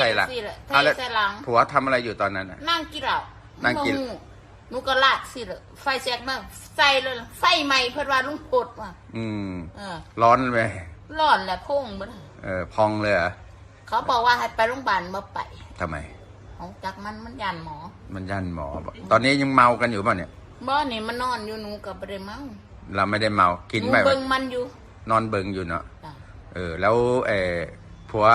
ใส่หลังสิละเทเอาแล้วใส่หลังผัวทำอะไรอยู่ตอนนั้นน่ะ นั่งกินเหล้านั่งกินบ่ฮู้หนูก็ลากสิละไฟแซกมาใส่เลยล่ะไฟใหม่เพิ่นว่าลุงโพดว่ะอืม เออร้อนไปร้อนแหละพงบ่ได้เออ พองเลยเหรอเขาบอกว่าให้ไปโรงพยาบาลบ่ไปทำไม ของจักมันมันยันหมอมันยันหมอบอกตอนนี้ยังเมากันอยู่ป่ะเนี่ย บ่นี่มันนอนอยู่หนูก็บ่ได้เมาเราไม่ได้เมากินหนูไปเบิ่งมันอยู่นอนเบิงอยู่เนาะ จ้ะเออ แล้วเออผัว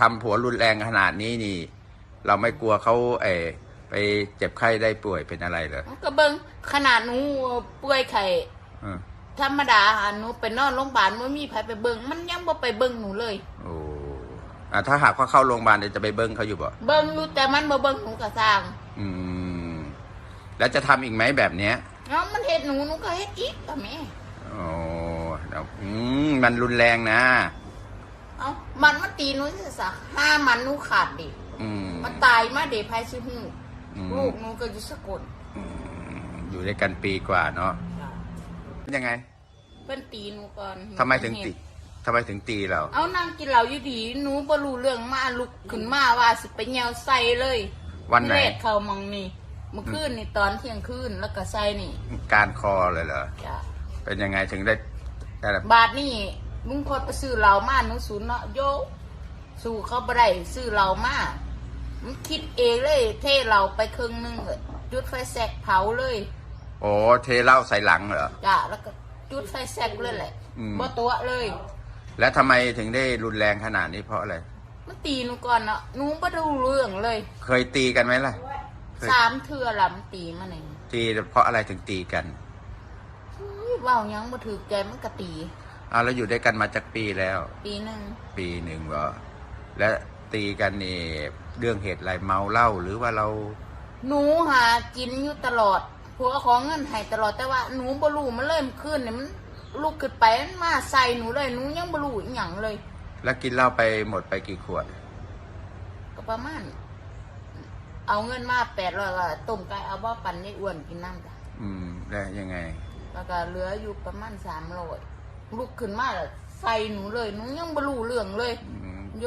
ทำผัวรุนแรงขนาดนี้นี่ เราไม่กลัวเขาเออไปเจ็บไข้ได้ป่วยเป็นอะไรเหรอมันก็เบิ่งขนาดหนูป่วยไข้เออธรรมดาหาหนูไปนอนโรงพยาบาลบ่มีไผไปเบิ่งมันยังบ่ไปเบิ่งหนูเลยโอ้อะถ้าหากว่าเข้าโรงพยาบาลเดี๋ยวจะไปเบิ้งเขาอยู่บ่เบิ่งอยู่แต่มันบ่เบิ่งหนูก็สร้างอืมแล้วจะทำอีกไหมแบบเนี้ยเนาะมันเฮ็ดหนูหนูก็เฮ็ดอีกก็แม่โอ้แล้วอืมมันรุนแรงนะ เอ้ามันมาตีหนูซื่อซะห้ามันหนูขาดดิอืมมันตายมาเด้ไผสิฮู้อืมลูกหนูก็อยู่สกลอืมอยู่ด้วยกันปีกว่าเนาะเป็นยังไงเพิ่นตีหนูก่อนทำไมถึงตีทำไมถึงตีเรา เอานั่งกินเหล้าอยู่ดีหนูบ่รู้เรื่องมาลุกขึ้นมาว่าสิไปแยวใส่เลยวันไหน เลขเข้ามองนี่เมื่อคืนนี่ตอนเที่ยงคืนแล้วก็ใส่นี่การคอเลยเหรอ จ้ะเป็นยังไงถึงได้ได้แบบบาทนี่ ลุงพดไปซื้อเหล้ามาหนูศูนย์เนาะโยสู้เขาบ่ได้ซื้อเหล้ามามันคิดเองเลย เทเหล้าไปครึ่งหนึงก็จุดไฟแสกเผาเลยโอ้เทเหล้าใส่หลังเหรอ จ้ะแล้วก็จุดไฟแสกเลยแหละอืม บ่ตัวเลย แล้วทำไมถึงได้รุนแรงขนาดนี้เพราะอะไร มันตีหนูก่อนเนาะหนูบ่รู้เรื่องเลยเคยตีกันไหมล่ะเคยสามเทื่อละมันตีมาเองตีเพราะอะไรถึงตีกันอุ้ยเว้าหยังบ่ถูกใจมันก็ตี อ้าวแล้วอยู่ด้วยกันมาจากปีแล้ว ปีหนึงปีหนึ่งเหรอและตีกันนี่เรื่องเหตุอะไรเมาเหล้าหรือว่าเรา หนูหากินอยู่ตลอดผัวของเงินให้ตลอดแต่ว่าหนูบ่รู้มันเลยมันขึ้นเนี่ยมันลุกขึ้นไปมันมาใส่หนูเลยหนูยังบ่รู้อีหยังเลย แล้วกินเหล้าไปหมดไปกี่ขวด ก็ประมาณเอาเงินมาแปดร้อยก็ต้มไก่เอาบ่ปั่นให้อ้วนกินน้ำจ้ะอืมแล้วยังไง แล้วก็เหลืออยู่ประมาณสามร้อย ลุกขึ้นมาแล้วใส่หนูเลยหนูยังบ่รู้เรื่องเลยอืม โย